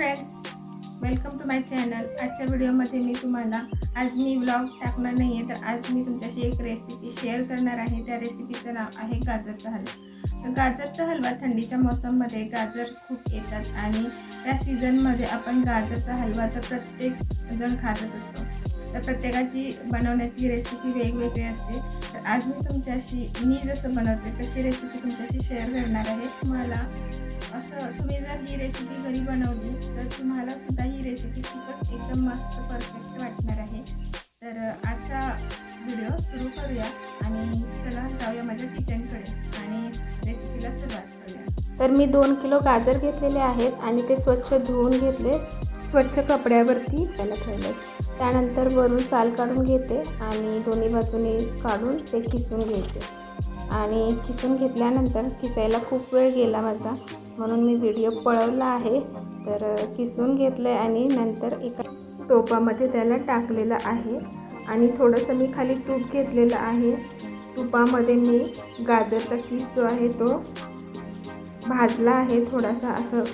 Friends welcome to my channel आजच्या व्हिडिओमध्ये मी तुम्हाला आज मी व्लॉग टाकणार नाही आहे तर आज मी तुमच्याशी एक रेसिपी शेअर करणार आहे. त्या रेसिपीचं नाव आहे गाजरचा हलवा. तर गाजरचा हलवा थंडीच्या मोसममध्ये गाजर खूप येतात आणि त्या सीझनमध्ये आपण गाजरचा हलवा तर प्रत्येक जण खातच असतो. तर प्रत्येकाची बनवण्याची रेसिपी वेगवेगळी असते. तर आज मी तुमच्याशी मी जसं बनवते तशी रेसिपी तुमच्याशी शेअर करणार आहे. तुम्हाला असं तुम्ही जर ही रेसिपी घरी बनवली तर तुम्हाला सुद्धा ही रेसिपी खूपच एकदम मस्त परफेक्ट वाटणार आहे. तर आजचा व्हिडिओ सुरू करूया आणि चला जाऊया माझ्या किचनकडे आणि रेसिपीला सुरुवात करूया. तर मी दोन किलो गाजर घेतलेले आहेत आणि ते स्वच्छ धुवून घेतले स्वच्छ कपड्यावरती त्याला ठेवले. त्यानंतर वरून साल काढून घेते आणि दोन्ही बाजूने काढून ते किसून घेते. आणि किसून घेतल्यानंतर किसायला खूप वेळ गेला माझा. म्हणून मी व्हिडिओ पळवला आहे. तर किसून घेतलं आहे आणि नंतर एका टोपामध्ये त्याला टाकलेलं आहे. आणि थोडंसं मी खाली तूप घेतलेलं आहे. तुपामध्ये मी गाजरचा किस जो आहे तो भाजला आहे थोडासा. असं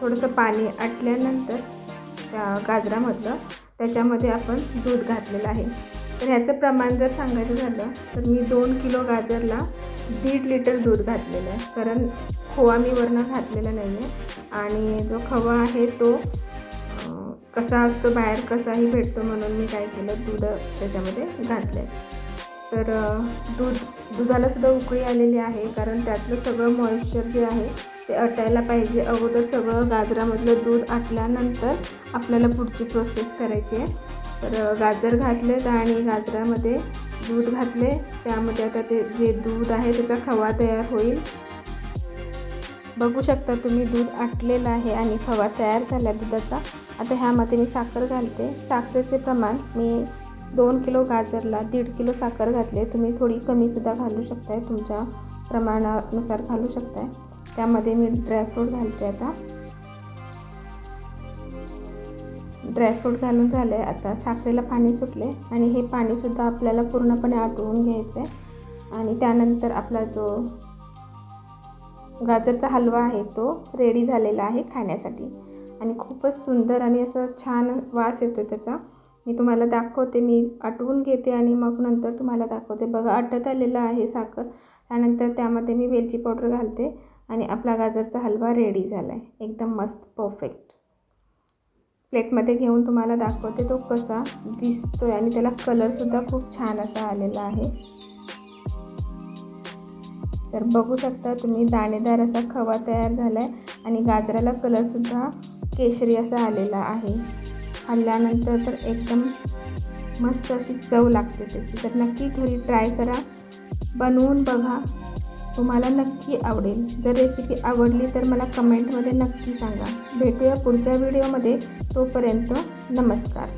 थोडंसं पाणी आटल्यानंतर त्या गाजरामधलं त्याच्यामध्ये आपण दूध घातलेलं आहे. तर ह्याचं प्रमाण जर सांगायचं झालं तर मी दोन किलो गाजरला दीड लिटर दूध घातलेलं आहे. कारण खोवा मी वरनं घातलेला नाही आहे. आणि जो खवा आहे तो कसा असतो बाहेर कसाही भेटतो म्हणून मी काय केलं दूध त्याच्यामध्ये घातलं आहे तर दूध दुधालासुद्धा उकळी आलेली आहे कारण त्यातलं सगळं मॉइश्चर जे आहे ते अटायला पाहिजे. अगोदर सगळं गाजरामधलं दूध आटल्यानंतर आपल्याला पुढची प्रोसेस करायची आहे. तर गाजर घातलेत आणि गाजरामध्ये दूध घातले. त्यामध्ये आता ते जे दूध आहे त्याचा खवा तयार होईल. बघू शकता तुम्ही दूध आटलेलं आहे आणि खवा तयार झाला दुधाचा. आता ह्यामध्ये मी साखर घालते. साखरेचे प्रमाण मी दोन किलो गाजरला दीड किलो साखर घातले. तुम्ही थोडी कमीसुद्धा घालू शकताय. तुमच्या प्रमाणानुसार घालू शकताय. त्यामध्ये मी ड्रायफ्रूट घालते आता. ड्रायफ्रूट घालून झाले. आता साखरेला पाणी सुटले आणि हे पाणीसुद्धा आपल्याला पूर्णपणे आटवून घ्यायचं आहे आणि त्यानंतर आपला जो गाजरचा हलवा आहे तो रेडी झालेला आहे खाण्यासाठी. आणि खूपच सुंदर आणि असं छान वास येतो त्याचा. मी तुम्हाला दाखवते मी आटवून घेते आणि मग नंतर तुम्हाला दाखवते. बघा आटत आलेलं आहे साखर. त्यानंतर त्यामध्ये मी वेलची पावडर घालते आणि आपला गाजरचा हलवा रेडी झाला आहे एकदम मस्त परफेक्ट प्लेटमध्ये घेऊन तुम्हाला दाखवते तो कसा दिसतो आहे आणि त्याला कलरसुद्धा खूप छान असा आलेला आहे. तर बघू शकता तुम्ही दाणेदार असा खवा तयार झाला आहे आणि गाजराला कलरसुद्धा केशरी असा आलेला आहे. खाल्ल्यानंतर तर एकदम मस्त अशी चव लागते त्याची. तर नक्की घरी ट्राय करा. बनवून बघा. तुम्हाला नक्की आवडेल. जर रेसिपी आवडली तर मला कमेंटमध्ये नक्की सांगा. भेटूया पुढच्या व्हिडिओमध्ये तोपर्यंत नमस्कार.